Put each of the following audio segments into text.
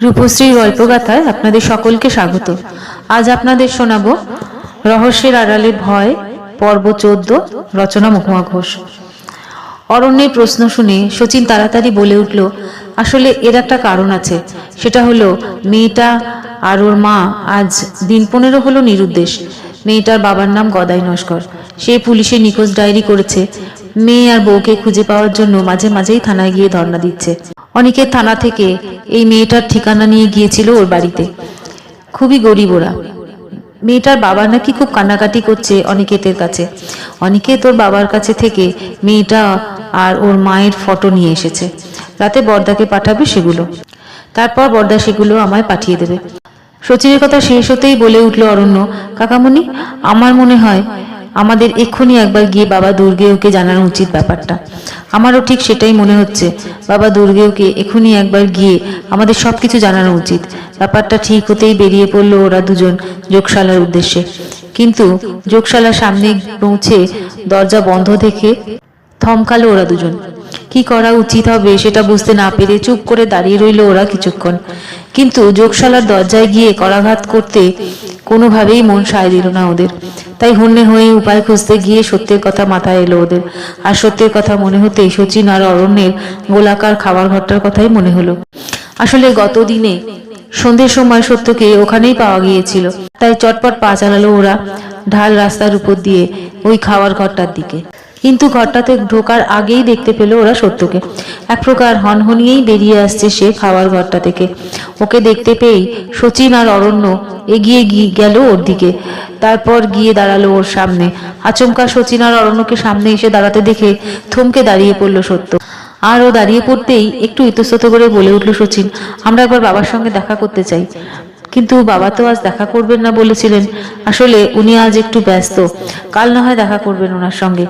রূপশ্রীর গল্পগাথায় আপনাদের সকলকে স্বাগত। আজ আপনাদের শোনাব রহস্যের আড়ালে ভয়, পর্ব চোদ্দ, রচনা মহুয়া ঘোষ। অরণ্যের প্রশ্ন শুনে শচীন তাড়াতাড়ি বলে উঠল, আসলে এর একটা কারণ আছে। সেটা হলো, মেয়েটা আর ওর মা আজ দিন পনেরো হলো নিরুদ্দেশ। মেয়েটার বাবার নাম গদাই নস্কর। সে পুলিশে নিখোঁজ ডায়েরি করেছে। মেয়ে আর বউকে খুঁজে পাওয়ার জন্য মাঝে মাঝেই থানায় গিয়ে ধর্ণা দিচ্ছে। অনেকের থানা থেকে এই মেয়েটার ঠিকানা নিয়ে গিয়েছিল ওর বাড়িতে। খুবই গরিব ওরা। মেয়েটার বাবা নাকি খুব কান্নাকাটি করছে অনিকেতের কাছে। অনিকেত ওর বাবার কাছে থেকে মেয়েটা আর ওর মায়ের ফটো নিয়ে এসেছে। রাতে বর্দাকে পাঠাবে সেগুলো। তারপর বর্দা সেগুলো আমায় পাঠিয়ে দেবে। সচিনের কথা শেষ হতেই বলে উঠল অরণ্য, কাকামণি, আমার মনে হয় আমাদের এক্ষুনি একবার গিয়ে বাবা দুর্গেওকে জানানো উচিত ব্যাপারটা। আমারও ঠিক সেটাই মনে হচ্ছে। বাবা দুর্গেওকে এক্ষুনি একবার গিয়ে আমাদের সব কিছু জানানো উচিত। ব্যাপারটা ঠিক হতেই বেরিয়ে পড়ল ওরা দুজন যোগশালার উদ্দেশ্যে। কিন্তু যোগশালার সামনে পৌঁছে দরজা বন্ধ দেখে থমকালো ওরা দুজন। কি করা উচিত হবে সেটা বুঝতে না পেরে চুপ করে দাঁড়িয়ে রইল ওরা কিছুক্ষণ। কিন্তু যোগশালার দরজায় গিয়ে করাঘাত করতে কোনোভাবেই মন সায় দিল না ওদের। তাই হন্যে হয়ে উপায় খুঁজতে গিয়ে সত্যের কথা মাথায় এলো ওদের। আর সত্যের কথা মনে হতেই শচীন আর অরণ্যের গোলাকার খাবার ঘরটার কথাই মনে হলো। আসলে গত দিনে সন্ধ্যের সময় সত্যকে ওখানেই পাওয়া গিয়েছিল। তাই চটপট পা চালালো ওরা ঢাল রাস্তার উপর দিয়ে ওই খাওয়ার ঘরটার দিকে। কিন্তু ঘরটাতে ঢোকার আগেই দেখতে পেল ওরা সত্যকে। এক প্রকার হনহনিয়েই বেরিয়ে আসছে সে খাওয়ার ঘরটা থেকে। ওকে দেখতে পেয়েই সচিন আর অরণ্য এগিয়ে গিয়ে গেল ওর দিকে। তারপর গিয়ে দাঁড়াল ওর সামনে। আচমকা শচীন আর অরণ্যকে সামনে এসে দাঁড়াতে দেখে থমকে দাঁড়িয়ে পড়ল সত্য। আর ও দাঁড়িয়ে পড়তেই একটু ইতস্তত করে বলে উঠল, সচিন, আমরা একবার বাবার সঙ্গে দেখা করতে চাই। কিন্তু বাবা তো আজ দেখা করবেন না বলেছিলেন। আসলে উনি আজ একটু ব্যস্ত। কাল না হয় দেখা করবেন ওনার সঙ্গে।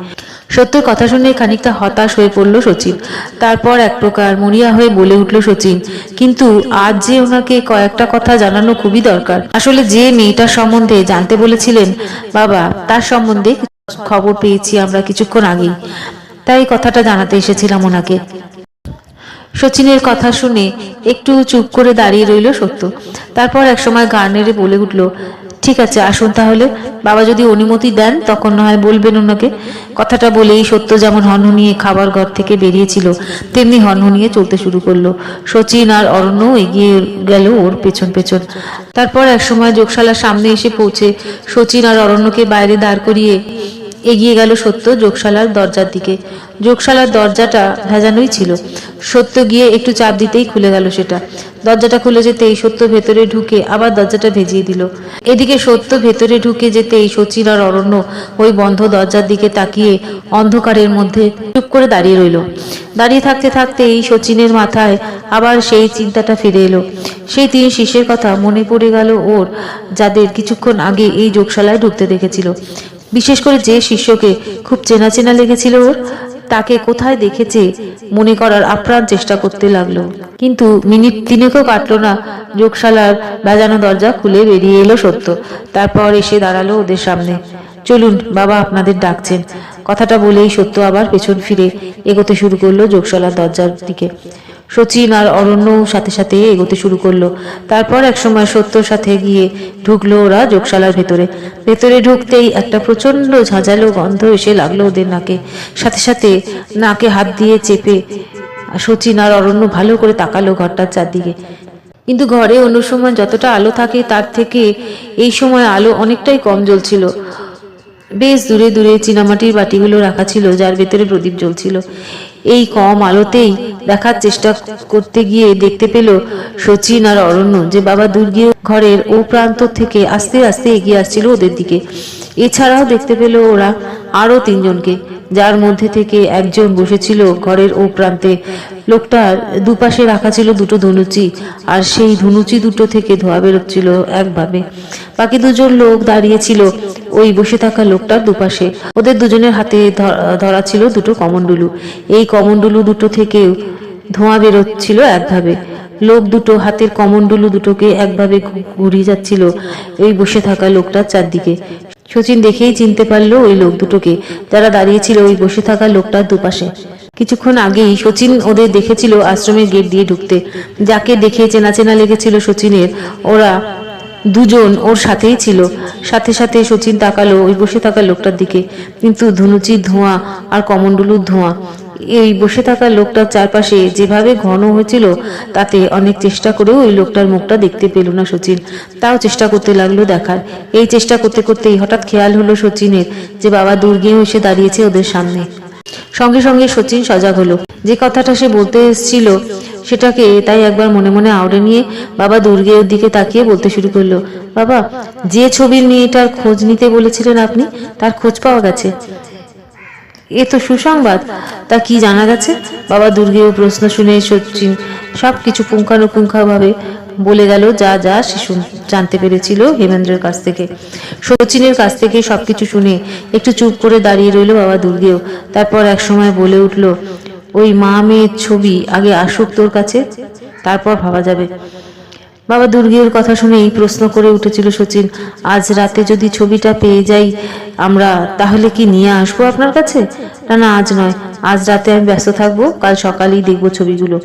সত্যের কথা শুনে খানিকটা হতাশ হয়ে পড়ল সচিন। তারপর এক প্রকার মরিয়া হয়ে বলে উঠল সচিন, কিন্তু আজ যে ওনাকে কয়েকটা কথা জানানো খুবই দরকার। আসলে যে মেয়েটার সম্বন্ধে জানতে বলেছিলেন, বাবা, তার সম্বন্ধে খবর পেয়েছি আমরা কিছুক্ষণ আগেই। তাই কথাটা জানাতে এসেছিলাম ওনাকে। সচিনের কথা শুনে একটু চুপ করে দাঁড়িয়ে রইল সত্য। তারপর একসময় গান নেড়ে বলে উঠল ঠিক আছে, আসুন তাহলে। বাবা যদি অনুমতি দেন, তখন না হয় বলবেন ওনাকে। কথাটা বলেই সত্য যেমন হনহনিয়ে খাবার ঘর থেকে বেরিয়েছিল, তেমনি হনহনিয়ে চলতে শুরু করল। সচিন আর অরণ্য এগিয়ে গেল ওর পেছন পেছন। তারপর এক সময় যোগশালার সামনে এসে পৌঁছে সচিন আর অরণ্যকে বাইরে দাঁড় করিয়ে এগিয়ে গেল সত্য যোগশালার দরজার দিকে। যোগশালার দরজাটা ভেজানোই ছিল। সত্য গিয়ে একটু চাপ দিতেই খুলে গেল সেটা। দরজাটা খুলে যেতেই সত্য ভেতরে ঢুকে আবার দরজাটা ভেজিয়ে দিল। এদিকে সত্য ভেতরে ঢুকে যেতেই সচিন আর অরণ্য ওই বন্ধ দরজার দিকে তাকিয়ে অন্ধকারের মধ্যে চুপ করে দাঁড়িয়ে রইল। দাঁড়িয়ে থাকতে থাকতে এই সচিনের মাথায় আবার সেই চিন্তাটা ফিরে এলো। সেই তিন শিষ্যের কথা মনে পড়ে গেল ওর, যাদের কিছুক্ষণ আগে এই যোগশালায় ঢুকতে দেখেছিল। বিশেষ করে যে শিষ্যকে খুব চেনা চেনা লেগেছিল ওর, তাকে কোথায় দেখেছে মনে করার আপ্রাণ চেষ্টা করতে লাগল। কিন্তু মিনিট তিনেকও কাটলো না, যোগশালার বাজানো দরজা খুলে বেরিয়ে এলো সত্য। তারপর এসে দাঁড়াল ওদের সামনে। চলুন, বাবা আপনাদের ডাকছেন। কথাটা বলেই সত্য আবার পেছন ফিরে এগোতে শুরু করল যোগশালার দরজার দিকে। সচিন আর অরণ্য সাথে সাথে এগোতে শুরু করল। তারপর একসময় সত্যর সাথে গিয়ে ঢুকলো ওরা যোগশালার ভেতরে। ভেতরে ঢুকতেই একটা প্রচণ্ড ঝাঁঝালো গন্ধ এসে লাগল ওদের নাকে। সাথে সাথে নাকে হাত দিয়ে চেপে শচীন আর অরণ্য ভালো করে তাকালো ঘরটার চারদিকে। কিন্তু ঘরে অন্য সময় যতটা আলো থাকে, তার থেকে এই সময় আলো অনেকটাই কম জ্বলছিল। বেশ দূরে দূরে চীনামাটির বাটিগুলো রাখা ছিল, যার ভেতরে প্রদীপ জ্বলছিল। এই কম আলোতেই দেখার চেষ্টা করতে গিয়ে দেখতে পেল সচিন আর অরণ্য যে বাবা দুর্গীয় ঘরের ও প্রান্ত থেকে আস্তে আস্তে এগিয়ে আসছিল ওদের দিকে। এছাড়াও দেখতে পেল ওরা আরও তিনজনকে। যার মধ্যে থেকে একজন বসেছিল ঘরের ও প্রান্তে। লোকটার দুপাশে রাখা ছিল দুটো ধনুচি, আর সেই ধনুচি দুটো থেকে ধোয়া বেরোচ্ছিল একভাবে বাকি দুজন লোক দাঁড়িয়েছিল ওই বসে থাকা লোকটার দুপাশে। ওদের দুজনের হাতে ধরা ছিল দুটো কমন্ডুলু এই কমন্ডুলু দুটো থেকেও ধোঁয়া বেরোচ্ছিল একভাবে। লোক দুটো হাতের কমন্ডুলু দুটোকে একভাবে ঘুরিয়ে যাচ্ছিল এই বসে থাকা লোকটার চারদিকে। শচীন দেখেই চিনতে পারল ওই লোক দুটোকে। যারা দাঁড়িয়েছিল ওই বসে থাকা লোকটার দুপাশে। কিছুক্ষণ আগেই শচীন ওদের দেখেছিল আশ্রমের গেট দিয়ে ঢুকতে। যাকে দেখে চেনা চেনা লেগেছিল শচীনের, ওরা দুজন ওর সাথেই ছিল। সাথে সাথে শচীন তাকালো ওই বসে থাকা লোকটার দিকে। কিন্তু ধুনুচির ধোঁয়া আর কমণ্ডলুর ধোঁয়া এই বসে থাকা লোকটার চারপাশে যেভাবে ঘন হয়েছিল, তাতে অনেক চেষ্টা করেও ওই লোকটার মুখটা দেখতে পেল না সচিন। তাও চেষ্টা করতে লাগল দেখার। এই চেষ্টা করতে করতেই হঠাৎ খেয়াল হলো সচিনের যে বাবা দুর্গেও এসে দাঁড়িয়েছে ওদের সামনে। সঙ্গে সঙ্গে সচিন সজাগ হলো। যে কথাটা সে বলতে এসেছিল সেটাকে তাই একবার মনে মনে আওড়ে নিয়ে বাবা দুর্গের দিকে তাকিয়ে বলতে শুরু করল, বাবা, যে ছবির মেয়েটার খোঁজ নিতে বলেছিলেন আপনি, তার খোঁজ পাওয়া গেছে। এ তো সুসংবাদ। তা কি জানা গেছে? বাবা দুর্গেও প্রশ্ন শুনে সচিন সব কিছু পুঙ্খানুপুঙ্খাভাবে বলে গেল, যা যা শিশু জানতে পেরেছিল হেমেন্দ্রের কাছ থেকে। সচিনের কাছ থেকে সবকিছু শুনে একটু চুপ করে দাঁড়িয়ে রইল বাবা দুর্গেও। তারপর এক সময় বলে উঠল, ওই মা মেয়ের ছবি আগে আসুক তোর কাছে, তারপর ভাবা যাবে। বাবা দুর্গের কথা শুনেই প্রশ্ন করে উঠেছিল সচিন, আজ রাতে যদি ছবিটা পেয়ে যাই আমরা, তাহলে কি নিয়ে আসব আপনার কাছে? না না, আজ নয়। আজ রাতে আমি ব্যস্ত থাকব, কাল সকালেই দেখব ছবিগুলো।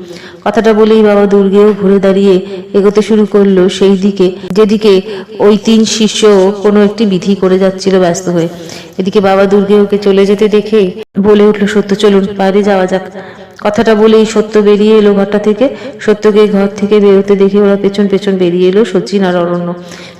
কথাটা বলেই বাবা দুর্গেও ঘুরে দাঁড়িয়ে এগোতে শুরু করল সেই দিকে, যেদিকে ওই তিন শিষ্য কোনো একটি বিধি করে যাচ্ছিল ব্যস্ত হয়ে। এদিকে বাবা দুর্গে ওকে চলে যেতে দেখে বলে উঠল, সত্য, চলুন, বাইরে যাওয়া যাক। কথাটা বলেই সত্য বেরিয়ে এলো ঘরটা থেকে। সত্যকে ঘর থেকে বেরোতে দেখে ওরা পেছন পেছন বেরিয়ে এলো সচিন আর অরণ্য।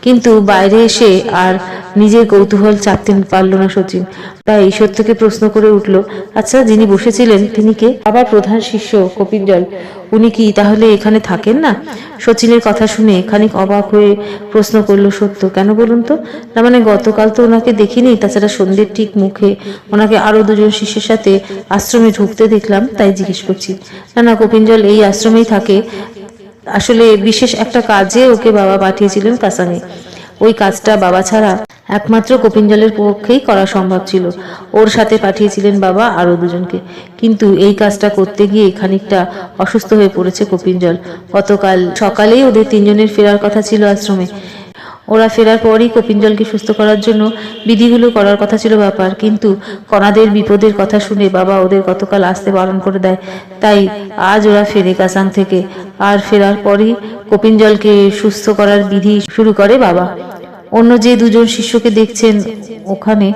কিন্তু বাইরে এসে আর নিজের কৌতূহল চাপতে পারল না সচিন। তাই সত্যকে প্রশ্ন করে উঠল আচ্ছা যিনি বসেছিলেন, তিনি কে? আবার প্রধান শিষ্য কপিঞ্জল। উনি কি তাহলে এখানে থাকেন না? সচিনের কথা শুনে খানিক অবাক হয়ে প্রশ্ন করল, সত্য? কেন বলুন তো? না মানে গতকাল তো ওনাকে দেখিনি, তাছাড়া সন্ধ্যের ঠিক মুখে ওনাকে আরও দুজন শিষ্যের সাথে আশ্রমে ঢুকতে দেখলাম, তাই জিজ্ঞেস করছি। না না, কপিঞ্জল, এই আশ্রমেই থাকে। আসলে বিশেষ একটা কাজে ওকে বাবা পাঠিয়েছিলেন কাসাঙে ওই কাজটা বাবা ছাড়া একমাত্র কপিঞ্জলের পক্ষেই করা সম্ভব ছিল। ওর সাথে পাঠিয়েছিলেন বাবা আরও দুজনকে। কিন্তু এই কাজটা করতে গিয়ে খানিকটা অসুস্থ হয়ে পড়েছে কপিঞ্জল গতকাল সকালেই ওদের তিনজনের ফেরার কথা ছিল আশ্রমে। ওরা ফেরার পরই কপিঞ্জলকে সুস্থ করার জন্য বিধিগুলো করার কথা ছিল ব্যাপার। কিন্তু কণাদের বিপদের কথা শুনে বাবা ওদের গতকাল আসতে বারণ করে দেয়। তাই আজ ওরা ফেরে কাসাং থেকে। আর ফেরার পরই কপিঞ্জলকে সুস্থ করার বিধি শুরু করে বাবা। অন্য যে দুজন শিষ্যকে দেখছেন ওখানে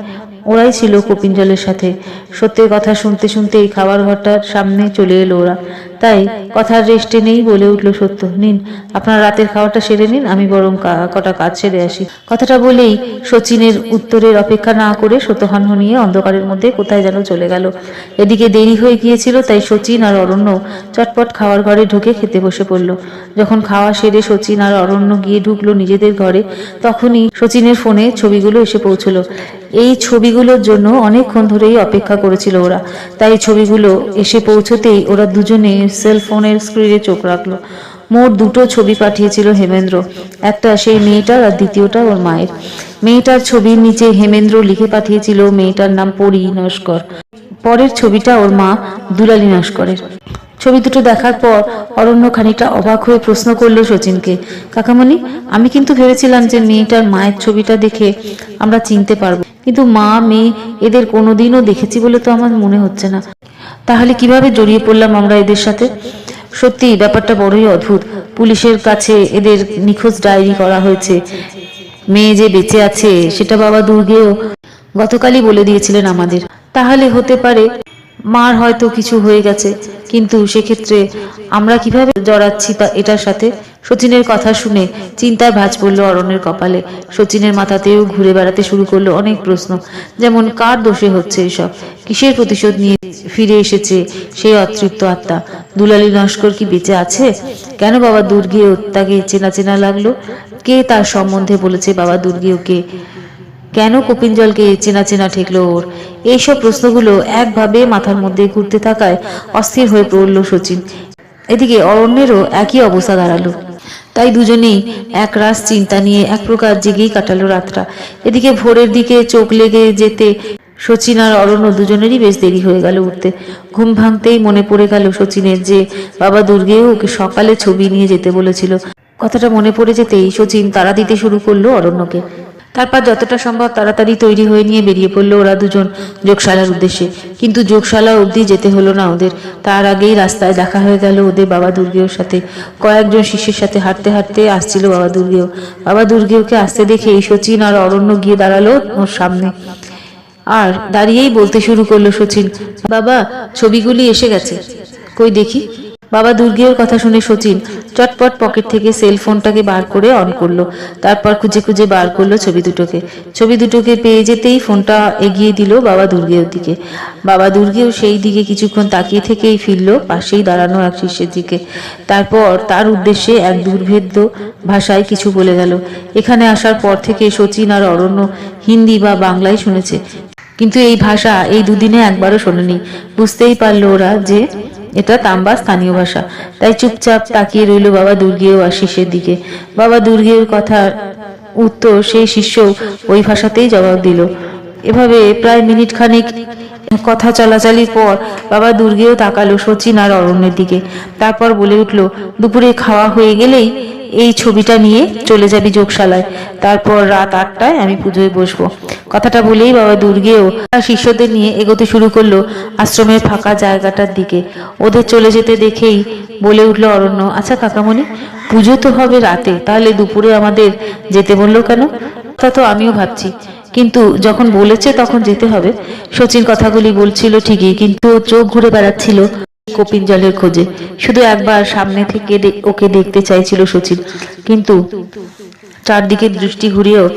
ওরাই ছিল কপিঞ্জলের সাথে। সত্যের কথা শুনতে শুনতে এই খাবার ঘরটার সামনে চলে এলো ওরা। তাই কথার রেস্টে নেই বলে উঠল সত্য। নিন, আপনার রাতের খাওয়াটা সেরে নিন, আমি বরং কটা কাজ সেরে আসি। কথাটা বলেই সচিনের উত্তরের অপেক্ষা না করে সত্যহান নিয়ে অন্ধকারের মধ্যে কোথায় যেন চলে গেল। এদিকে দেরি হয়ে গিয়েছিল, তাই সচিন আর অরণ্য চটপট খাওয়ার ঘরে ঢুকে খেতে বসে পড়ল। যখন খাওয়া সেরে সচিন আর অরণ্য গিয়ে ঢুকলো নিজেদের ঘরে, তখনই সচিনের ফোনে ছবিগুলো এসে পৌঁছলো। এই ছবিগুলোর জন্য অনেকক্ষণ ধরেই অপেক্ষা করেছিল ওরা। তাই ছবিগুলো এসে পৌঁছতেই ওরা দুজনে সেল ফোনের স্ক্রিনে চোখ রাখল। মোট দুটো ছবি পাঠিয়েছিল হেমেন্দ্র, একটা সেই মেয়েটার আর দ্বিতীয়টা ওর মায়ের। মেয়েটার ছবির নিচে হেমেন্দ্র লিখে পাঠিয়েছিল মেয়েটার নাম পরি নস্কর। পরের ছবিটা ওর মা দুলালী নস্করের। ছবি দুটো দেখার পর অরণ্য খানিকটা অবাক হয়ে প্রশ্ন করল সচিনকে, কাকামণি, আমি কিন্তু ভেবেছিলাম যে মেয়েটার মায়ের ছবিটা দেখে আমরা চিনতে পারব। কিন্তু মা, মেয়ে, এদের কোনোদিনও দেখেছি বলে তো আমার মনে হচ্ছে না। তাহলে কীভাবে জড়িয়ে পড়লাম আমরা এদের সাথে? সত্যি, ব্যাপারটা বড়ই অদ্ভুত। পুলিশের কাছে এদের নিখোঁজ ডায়েরি করা হয়েছে। মেয়ে যে বেঁচে আছে, সেটা বাবা দুর্গেও গতকালই বলে দিয়েছিলেন আমাদের। তাহলে হতে পারে মার হয়তো কিছু হয়ে গেছে, কিন্তু সেক্ষেত্রে আমরা কীভাবে জড়াচ্ছি তা এটার সাথে? সচিনের কথা শুনে চিন্তায় ভাঁজ পড়ল অরণ্যের কপালে। সচিনের মাথাতেও ঘুরে বেড়াতে শুরু করল অনেক প্রশ্ন, যেমন কার দোষে হচ্ছে এসব? কিসের প্রতিশোধ নিয়ে ফিরে এসেছে সেই অতৃপ্ত আত্মা? দুলালী নস্কর কি বেঁচে আছে? কেন বাবা দুর্গেও তাকে চেনা চেনা লাগল? কে তার সম্বন্ধে বলেছে বাবা দুর্গেওকে কেন কপিনজলকে চেনা চেনা ঠেকলো ওর? এইসব প্রশ্নগুলো একভাবে মাথার মধ্যে ঘুরতে থাকায় অস্থির হয়ে পড়ল সচিন এদিকে অরণ্যেরও একই অবস্থা দাঁড়াল। তাই দুজনেই এক রাস চিন্তা নিয়ে এক প্রকার জেগেই কাটালো রাতটা। এদিকে ভোরের দিকে চোখ লেগে যেতে সচিন আর অরণ্য দুজনেরই বেশ দেরি হয়ে গেল উঠতে। ঘুম ভাঙতেই মনে পড়ে গেল সচিনের যে বাবা দুর্গেও ওকে সকালে ছবি নিয়ে যেতে বলেছিল। কথাটা মনে পড়ে যেতেই সচিন তারা দিতে শুরু করল অরণ্যকে। তারপর যতটা সম্ভব তাড়াতাড়ি তৈরি হয়ে নিয়ে বেরিয়ে পড়ল ওরা দুজন যোগশালার উদ্দেশ্যে। কিন্তু যোগশালা অবধি যেতে হলো না ওদের। তার আগেই রাস্তায় দেখা হয়ে গেল ওদের বাবা দুর্গেওর সাথে। কয়েকজন শিষ্যের সাথে হাঁটতে হাঁটতে আসছিল বাবা দুর্গেও। বাবা দুর্গেওকে আসতে দেখে এই সচিন আর অরণ্য গিয়ে দাঁড়াল ওর সামনে। আর দাঁড়িয়েই বলতে শুরু করল সচিন, বাবা, ছবিগুলি এসে গেছে। কই দেখি? বাবা দুর্গের কথা শুনে সচিন চটপট পকেট থেকে সেল ফোনটাকে বার করে অন করল। তারপর খুঁজে খুঁজে বার করল ছবি দুটোকে। ছবি দুটোকে পেয়ে যেতেই ফোনটা এগিয়ে দিল বাবা দুর্গের দিকে। বাবা দুর্গেও সেই দিকে কিছুক্ষণ তাকিয়ে থেকেই ফিরল, পাশেই দাঁড়ানো এক শিষ্যের দিকে। তারপর তার উদ্দেশ্যে এক দুর্ভেদ্য ভাষায় কিছু বলে গেল। এখানে আসার পর থেকে সচিন আর অরণ্য হিন্দি বা বাংলায় শুনেছে। কিন্তু এই ভাষা এই দুদিনে একবারও শোনেনি। বুঝতেই পারল ওরা যে এটা তাম্বা স্থানীয় ভাষা। তাই চুপচাপ তাকিয়ে রইল বাবা দুর্গেয় আশিসের দিকে। বাবা দুর্গের কথা উত্তর সেই শিষ্য ওই ভাষাতেই জবাব দিল। এভাবে প্রায় মিনিট খানিক কথা চলাচলির পর বাবা দুর্গেও তাকালো শচীন আর অরণ্যের দিকে। তারপর বলে উঠল, দুপুরে খাওয়া হয়ে গেলেই এই ছবিটা নিয়ে চলে যাবি যোগশালায়। তারপর রাত আটটায় আমি পুজোয় বসবো। কথাটা বলেই বাবা দুর্গেও তার শিষ্যদের নিয়ে এগোতে শুরু করল আশ্রমের ফাঁকা জায়গাটার দিকে। ওদের চলে যেতে দেখেই বলে উঠল অরণ্য আচ্ছা কাকামণি, পুজো তো হবে রাতে, তাহলে দুপুরে আমাদের যেতে বলল কেন? তা তো আমিও ভাবছি, কিন্তু যখন বলেছে তখন যেতে হবে। সচিন কথাগুলি বলছিল ঠিকই, কিন্তু চোখ ঘুরে বেড়াচ্ছিল কপিন জলের খোঁজে। শুধু একবার সামনে থেকে ওকে দেখতে চাইছিল সচিন, কিন্তু চারদিকে দৃষ্টি ঘুরিয়েও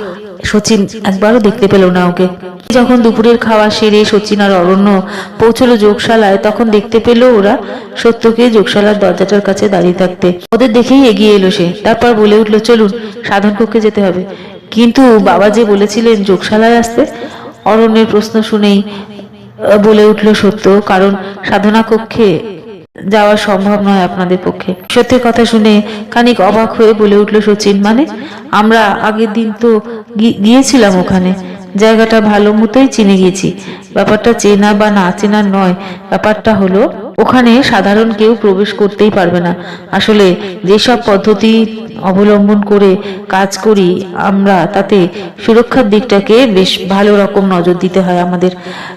সচিন একবারও দেখতে পেল না ওকে। যখন দুপুরের খাওয়া সেরে সচিন আর অরণ্য পৌঁছলো যোগশালায়, তখন দেখতে পেল ওরা সত্যকে যোগশালার দরজাটার কাছে দাঁড়িয়ে থাকতে। ওদের দেখেই এগিয়ে এলো সে। তারপর বলে উঠল, চলুন সাধন কক্ষে যেতে হবে। কিন্তু বাবা যে বলেছিলেন যোগশালায় আসতে, অরণ্যের প্রশ্ন শুনেই বলে উঠল সত্য, কারণ সাধনা কক্ষে যাওয়া সম্ভব নয় আপনাদের পক্ষে। সত্যের কথা শুনে খানিক অবাক হয়ে বলে উঠল, সচিন মানে? আমরা আগের দিন তো গিয়েছিলাম ওখানে। জায়গাটা ভালো মতোই চিনে গেছি ব্যাপারটা চেনা বা না চেনা নয়, ব্যাপারটা হলো, ওখানে সাধারণ কেউ প্রবেশ করতেই পারবে না। আসলে যেসব পদ্ধতি অবলম্বন করে কাজ করি আমরা, তাতে সুরক্ষার দিকটাকে বেশ ভালো রকম নজর দিতে হয় আমাদের।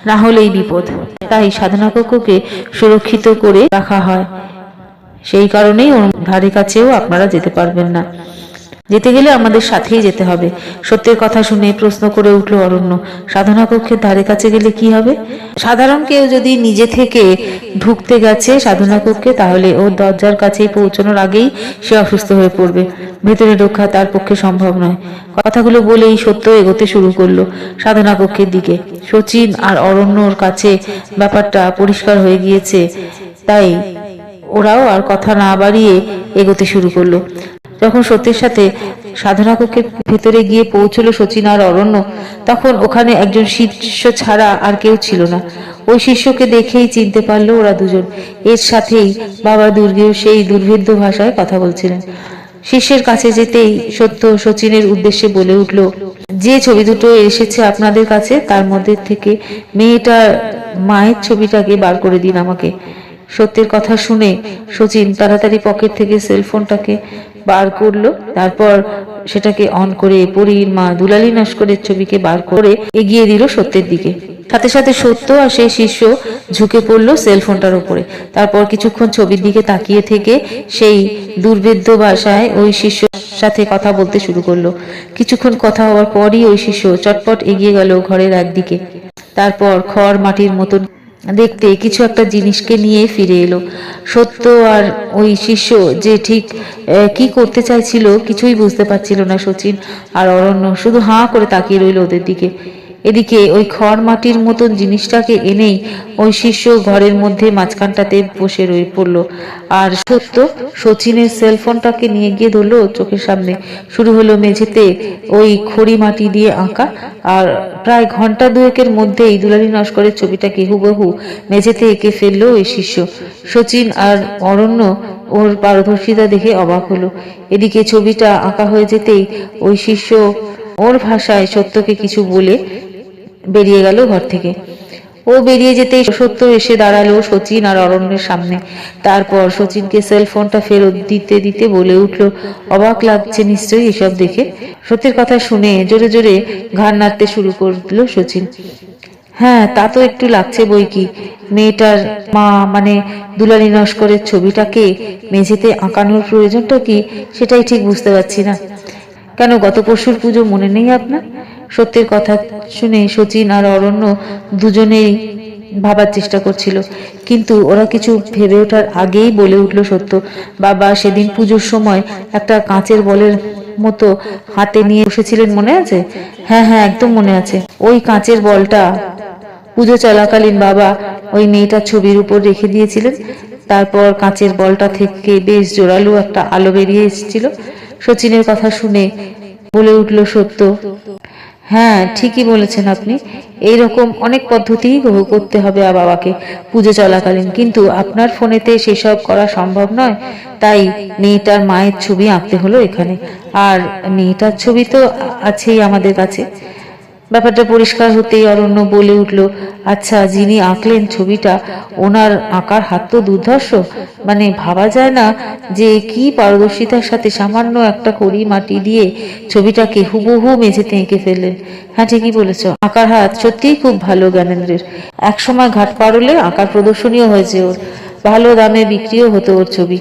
না হলেই বিপদ। তাই সাধনা কক্ষকে সুরক্ষিত করে রাখা হয়। সেই কারণেই ধারে কাছেও আপনারা যেতে পারবেন না। যেতে গেলে আমাদের সাথেই যেতে হবে। সত্যের কথা শুনে প্রশ্ন করে উঠল অরণ্য, সাধনা কক্ষের ধারে কাছে গেলে কি হবে? সাধারণ কেউ যদি নিজে থেকে ঢুকতে গেছে সাধনা কক্ষে, তাহলে ওর দরজার কাছেই পৌঁছানোর আগেই সে অসুস্থ হয়ে পড়বে। ভেতরে রক্ষা তার পক্ষে সম্ভব নয়। কথাগুলো বলেই সত্য এগোতে শুরু করল সাধনা কক্ষের দিকে। সচিন আর অরণ্যর কাছে ব্যাপারটা পরিষ্কার হয়ে গিয়েছে, তাই ওরাও আর কথা না বাড়িয়ে এগোতে শুরু করল। যখন সত্যের সাথে সাধনা কক্ষের ভেতরে গিয়ে পৌঁছলো সচিন আর অরণ্য, তখন ওখানে একজন শিষ্য ছাড়া আর কেউ ছিল না। ওই শিষ্যকে দেখেই চিনতে পারল ওরা দুজন। এর সাথেই বাবা দুর্গেও সেই দুর্ভেদ্য ভাষায় কথা বলছিলেন। শিষ্যের কাছে যেতেই সত্য সচিনের উদ্দেশ্যে বলে উঠল, যে ছবি দুটো এসেছে আপনাদের কাছে, তার মধ্যে থেকে মেয়েটার, মায়ের ছবিটাকে বার করে দিন আমাকে। সত্যের কথা শুনে সচিন তাড়াতাড়ি পকেট থেকে সেলফোনটাকে বার করল। তারপর সেটাকে অন করে পরীর মা দুলালী নস্করের ছবিকে বার করে এগিয়ে দিল সত্যের দিকে। সাথে সাথে সত্য আর সেই শিষ্য ঝুঁকে পড়ল সেলফোনটার উপরে। তারপর কিছুক্ষণ ছবির দিকে তাকিয়ে থেকে সেই দুর্ভেদ্য ভাষায় ওই শিষ্য সাথে কথা বলতে শুরু করল। কিছুক্ষণ কথা হওয়ার পরই ওই শিষ্য চটপট এগিয়ে গেল ঘরের একদিকে। তারপর খড় মাটির মতন দেখতে কিছু একটা জিনিসকে নিয়ে ফিরে এলো। সত্য আর ওই শিষ্য যে ঠিক কি করতে চাইছিল কিছুই বুঝতে পারছিল না শচীন আর অরণ্য শুধু হাঁ করে তাকিয়ে রইল ওদের দিকে। এদিকে ওই খড় মাটির মতন জিনিসটাকে এনেই ওই শিষ্য ঘরের মধ্যে মাঝখানটাতে বসে রয়ে পড়ল। আর সত্য, সচিনের সেলফোনটাকে নিয়ে গিয়ে ধরলো চোখের সামনে। শুরু হলো মেঝেতে ওই খড়ি মাটি দিয়ে আঁকা, আর প্রায় ঘণ্টা দুয়েকের মধ্যেই দুলালী নস্করের ছবিটাকে হুবহু মেঝেতে এঁকে ফেলল ওই শিষ্য। সচিন আর অরণ্য ওর পারদর্শিতা দেখে অবাক হলো। এদিকে ছবিটা আঁকা হয়ে যেতেই ওই শিষ্য ওর ভাষায় সত্যকে কিছু বলে বেরিয়ে গেল ঘর থেকে। ও বেরিয়ে যেতেই সত্য এসে দাঁড়াল সচিন আর অরণ্যের সামনে। তারপর সচিনকে সেল ফোনটা ফেরত দিতে দিতে বলে উঠল, অবাক লাগছে নিশ্চয়ই এসব দেখে? সত্যের কথা শুনে জোরে জোরে ঘাড় নাড়তে শুরু করল সচিন। হ্যাঁ তা তো একটু লাগছে বই কি? মেয়েটার মা মানে দুলালী নস্করের ছবিটাকে মেঝেতে আঁকানোর প্রয়োজনটা কি? সেটাই ঠিক বুঝতে পারছি না। কেন গত পরশুর পুজো মনে নেই আপনার? সত্যের কথা শুনে শচীন আর অরণ্য দুজনেই ভাবার চেষ্টা করছিল। কিন্তু ওরা কিছু ভেবে ওঠার আগেই বলে উঠল সত্য। বাবা সেদিন পুজোর সময় একটা কাঁচের বলের মতো হাতে নিয়ে বসেছিলেন, মনে আছে? হ্যাঁ হ্যাঁ একদম মনে আছে। ওই কাঁচের বলটা পুজো চলাকালীন বাবা ওই মেয়েটার ছবির উপর রেখে দিয়েছিলেন। তারপর কাঁচের বলটা থেকে বেশ জোরালো একটা আলো বেরিয়ে এসেছিল। সচিনের কথা শুনে বলে উঠল, সত্য হ্যাঁ ঠিকই বলেছেন আপনি। এই রকম অনেক পদ্ধতিই গ্রহ করতে হবে বাবাকে পুজো চলাকালীন। কিন্তু আপনার ফোনেতে সেসব করা সম্ভব নয়। তাই মেয়েটার মায়ের ছবি আঁকতে হলো এখানে। আর মেয়েটার ছবি তো আছেই আমাদের কাছে। ব্যাপারটা পরিষ্কার হতেই অরণ্য বলে উঠল আচ্ছা যিনি আঁকলেন ছবিটা, ওনার আঁকার হাত তো দুর্ধর্ষ। মানে ভাবা যায় না যে কি পারদর্শিতার সাথে সামান্য একটা করি মাটি দিয়ে ছবিটাকে হুবহু মেঝেতে এঁকে ফেললেন। হ্যাঁ ঠিকই বলেছ, আঁকার হাত সত্যিই খুব ভালো জ্ঞানেন্দ্রের। একসময় ঘাট পারলে আঁকার প্রদর্শনীও হয়েছে ওর, ভালো দামে বিক্রিও হতো ওর ছবি।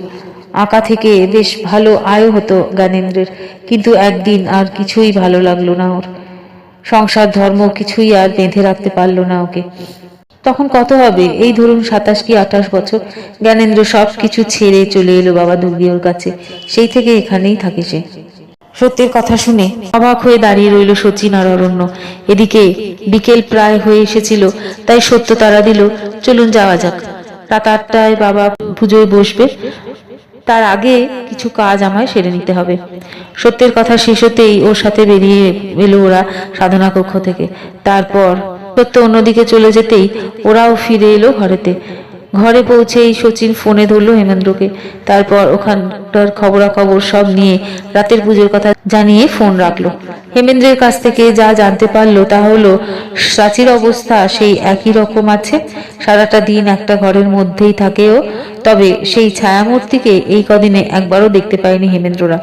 আঁকা থেকে বেশ ভালো আয়ও হতো জ্ঞানেন্দ্রের, কিন্তু একদিন আর কিছুই ভালো লাগল না ওর। সংসার, ধর্ম কিছুই আর বেঁধে রাখতে পারল না ওকে। তখন কত হবে? এই ধরুন সাতাশ কি আঠাশ বছর। জ্ঞানেন্দ্র সব কিছু ছেড়ে চলে এলো বাবা দুর্গিওর কাছে। সেই থেকে এখানেই থাকে সে। সত্যের কথা শুনে অবাক হয়ে দাঁড়িয়ে রইল সচিন আর অরণ্য এদিকে বিকেল প্রায় হয়ে এসেছিল, তাই সত্য তারা দিল, চলুন যাওয়া যাক। রাত আটটায় বাবা পুজোয় বসবে। তার আগে কিছু কাজ আমায় সেরে নিতে হবে। সত্যের কথা শেষ হতেই ওর সাথে বেরিয়ে এলো ওরা সাধনা কক্ষ থেকে। তারপর সত্য অন্যদিকে চলে যেতেই ওরাও ফিরে এলো ঘরেতে। ঘরে পৌঁছেই সচিন ফোনে ধরলো হেমেন্দ্রকে। তারপর ওখানটার খবরাখবর সব নিয়ে রাতের পুজোর কথা জানিয়ে ফোন রাখল। হেমেন্দ্রের কাছ থেকে যা জানতে পারল তা হলো প্রাচীর অবস্থা সেই একই রকম আছে, সারাটা দিন একটা ঘরের মধ্যেই থাকেও, তবে সেই ছায়ামূর্তিকে এই কদিনে একবারও দেখতে পায়নি হেমেন্দ্ররা।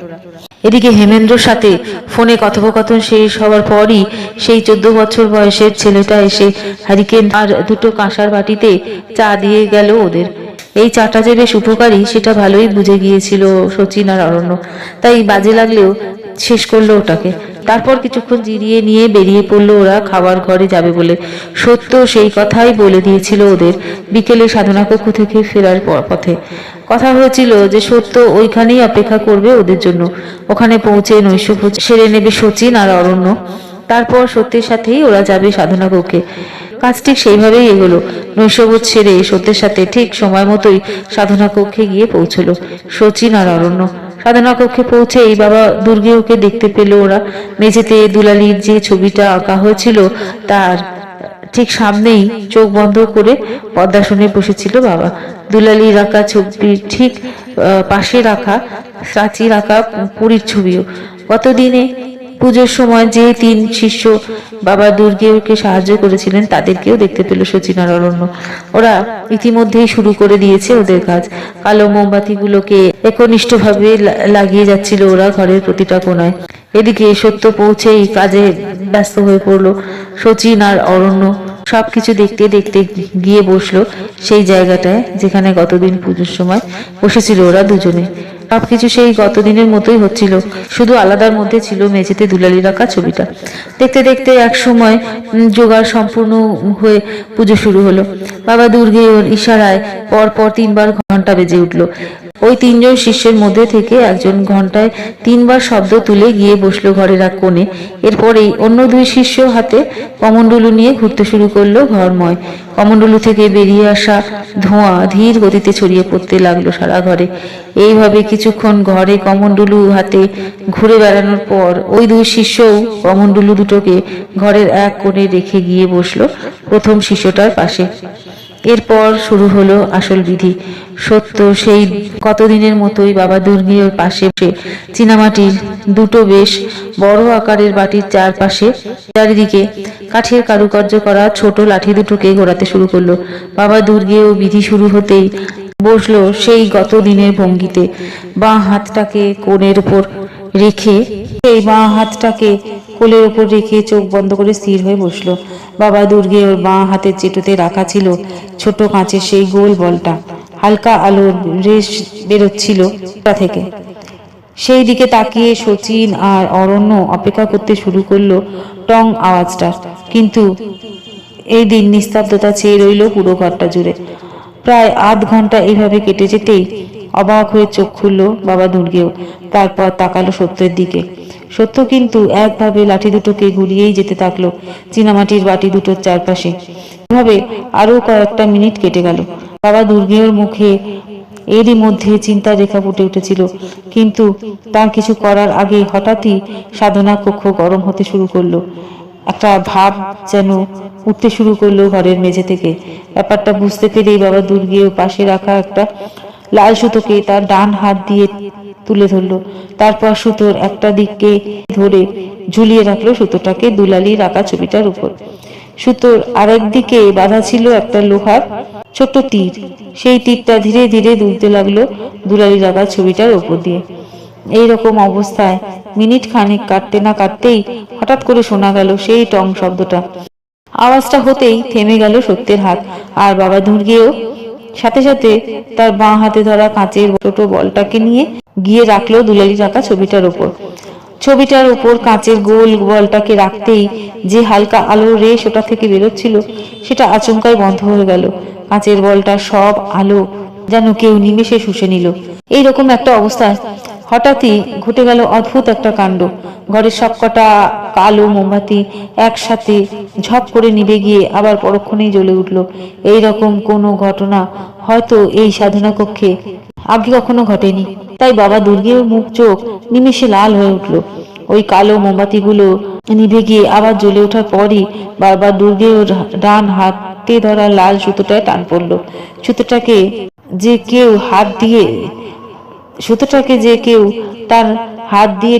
এদিকে হেমেন্দ্রর সাথে ফোনে কথোপকথন শেষ হওয়ার পরই সেই চোদ্দ বছর বয়সের ছেলেটা এসে হ্যারিকেন আর দুটো কাঁসার বাটিতে চা দিয়ে গেল ওদের। এই চাটা যে বেশ উপকারী, সেটা ভালোই বুঝে গিয়েছিল সচিন আর অরণ্য। তাই বাজে লাগলেও শেষ করল ওটাকে। তারপর কিছুক্ষণ জিরিয়ে নিয়ে বেরিয়ে পড়ল ওরা, খাবার ঘরে যাবে বলে। সত্য, সেই কথাই বলে দিয়েছিল ওদের। বিকেলে সাধনা কক্ষ থেকে ফেরার পথে। কথা হয়েছিল যে সত্য ওইখানেই অপেক্ষা করবে ওদের জন্য। ওখানে পৌঁছে নৈশ সেরে নেবে সচিন আর অরণ্য। তারপর সত্যের সাথেই ওরা যাবে সাধনা কক্ষে। কাজ ঠিক সেইভাবেই এগোলো। নৈশবোধ ছেড়ে সত্যের সাথে ঠিক সময় মতোই সাধনা কক্ষে গিয়ে পৌঁছলো সচিন আর অরণ্য। সাধনা কক্ষে পৌঁছে এই বাবা দুর্গেওকে দেখতে পেল ওরা। মেঝেতে দুলালির যে ছবিটা আঁকা হয়েছিল তার, ঠিক সামনেই চোখ বন্ধ করে পদ্মাসনে বসেছিল বাবা। দুলালি রাখা ছবির ঠিক পাশে রাখা প্রাচীর রাখা পুরীর ছবিও। গতদিনে পুজোর সময় যে তিন শিষ্য বাবা দুর্গেওকে সাহায্য করেছিলেন, তাদেরকেও দেখতে পেল আর অরণ্য ওরা ইতিমধ্যেই শুরু করে দিয়েছে ওদের কাজ। কালো মোমবাতিগুলোকে একনিষ্ঠভাবে লাগিয়ে যাচ্ছিল ওরা ঘরের প্রতিটা কোনায় এদিকে সত্য পৌঁছেই কাজে ব্যস্ত হয়ে পড়ল সচিন আর অরণ্য সবকিছু দেখতে দেখতে গিয়ে বসল সেই জায়গাটায় যেখানে গতদিন পুজোর সময় বসেছিল ওরা দুজনে। সবকিছু সেই গতদিনের মতোই হচ্ছিল। শুধু আলাদার মধ্যে ছিল মেঝেতে দুলালি রাখা ছবিটা। দেখতে দেখতে এক সময় জোগাড় সম্পূর্ণ হয়ে পুজো শুরু হলো। বাবা দুর্গে ওর ইশারায় পর পর তিনবার ঘণ্টা বেজে উঠল। ওই তিনজন শিষ্যের মধ্যে থেকে একজন ঘন্টায় তিনবার শব্দ তুলে গিয়ে বসল ঘরের এক কোণে। এরপরেই অন্য দুই শিষ্য হাতে কমণ্ডলু নিয়ে ঘুরতে শুরু করল ঘরময়। কমণ্ডলু থেকে বেরিয়ে আসা ধোঁয়া ধীর গতিতে ছড়িয়ে পড়তে লাগল সারা ঘরে। এইভাবে কিছুক্ষণ ঘরে কমণ্ডলু হাতে ঘুরে বেড়ানোর পর ওই দুই শিষ্যও কমণ্ডলু দুটোকে ঘরের এক কোণে রেখে গিয়ে বসল প্রথম শিষ্যটার পাশে। এরপর শুরু হলো আসল বিধি। সত্য সেই কতদিনের মতোই বাবা দুর্গের পাশে চীনামাটির দুটো বেশ বড় আকারের বাটির চারপাশে চারিদিকে কাঠের কারুকার্য করা ছোট লাঠি দুটোকে ঘোরাতে শুরু করল। বাবা দুর্গেও বিধি শুরু হতেই বসল সেই গত দিনের ভঙ্গিতে। বাঁ হাতটাকে কোণের উপর রেখে সেই বাঁ হাতটাকে কোলের উপর রেখে চোখ বন্ধ করে স্থির হয়ে বসল। বাবা দুর্গে ওর বাঁ হাতের চেটোতে রাখা ছিল ছোট কাঁচের সেই গোল বলটা। হালকা আলোর রেশ বেরোচ্ছিল তা থেকে। সেই দিকে তাকিয়ে সচিন আর অরণ্য অপেক্ষা করতে শুরু করল টং আওয়াজটা। কিন্তু এই দিন নিস্তব্ধতা চেয়ে রইল পুরো ঘরটা জুড়ে। প্রায় আধ ঘণ্টা এইভাবে কেটে যেতেই অবাক হয়ে চোখ খুলল বাবা দুর্গেও। তারপর তাকালো সত্যের দিকে। সত্য কিন্তু একভাবে লাঠি দুটোকে ঘুরিয়েই যেতে থাকল, চীনামাটির বাটি দুটোর চারপাশে। এভাবে আরও কয়েকটা মিনিট কেটে গেল। বাবা দুর্গের মুখে এরই মধ্যে চিন্তার রেখা ফুটে উঠেছিল, কিন্তু তার কিছু করার আগে হঠাৎই সাধনা কক্ষ গরম হতে শুরু করল। একটা ভাব যেন উঠতে শুরু করল ঘরের মেঝে থেকে। ব্যাপারটা বুঝতে পেরেই বাবা দুর্গেও পাশে রাখা একটা লাল সুতোকে তার ডান হাত দিয়ে তুলে ধরলো। তারপর সুতোর একটা দিককে ধরে ঝুলিয়ে রাখল সুতোটাকে দুলালি রাখা ছবিটার উপর। সুতোর আরেক দিকে বাঁধা ছিল একটা লোহার ছোট্ট তীর। সেই তীরটা ধীরে ধীরে দুলতে লাগল দুলালি রাখা ছবিটার উপর দিয়ে। এই রকম অবস্থায় মিনিট খানেক কাটতে না কাটতেই হঠাৎ করে শোনা গেল সেই টং শব্দটা। আওয়াজটা হতেই থেমে গেল সত্যের হাত, আর বাবা দুর্গেও সাথে সাথে তার বাঁ হাতে ধরা কাঁচের ছোট বলটাকে নিয়ে গিয়ে রাখল দুলালি রাখা ছবিটার ওপর ছবিটার উপর কাঁচের গোল বলটাকে রাখতেই যে হালকা আলোর রেশ ওটা থেকে বেরোচ্ছিল, সেটা আচমকাই বন্ধ হয়ে গেল। কাঁচের বলটা সব আলো যেন কেউ নিমেষে শুষে নিল। এইরকম একটা অবস্থায় হঠাৎই ঘটে গেল অদ্ভুত একটা কাণ্ড। ঘরের সবকটা কালো মোমবাতি একসাথে ঝপ করে নিভে গিয়ে আবার পরক্ষণেই জ্বলে উঠল। এই রকম কোনো ঘটনা হয়তো এই সাধনা কক্ষে আগে কখনো ঘটেনি। তাই বাবা দুর্গের মুখ চোখ নিমেষে লাল হয়ে উঠল। ওই কালো মোমবাতিগুলো নিভে গিয়ে আবার জ্বলে ওঠার পরই বারবার দুর্গের ডান হাতে ধরা লাল সুতোটায় টান পড়ল। সুতোটাকে যে কেউ হাত দিয়ে, সুতোটাকে যে কেউ তার হাত দিয়ে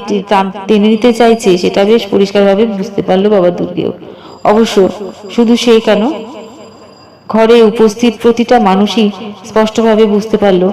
টেনে নিতে চাইছে, সেটা বেশ পরিষ্কারভাবে বুঝতে পারল বাবা দুর্গেও। অবশ্য শুধু সেই কেন, ঘরে উপস্থিত প্রতিটা মানুষই স্পষ্টভাবে বুঝতে পারল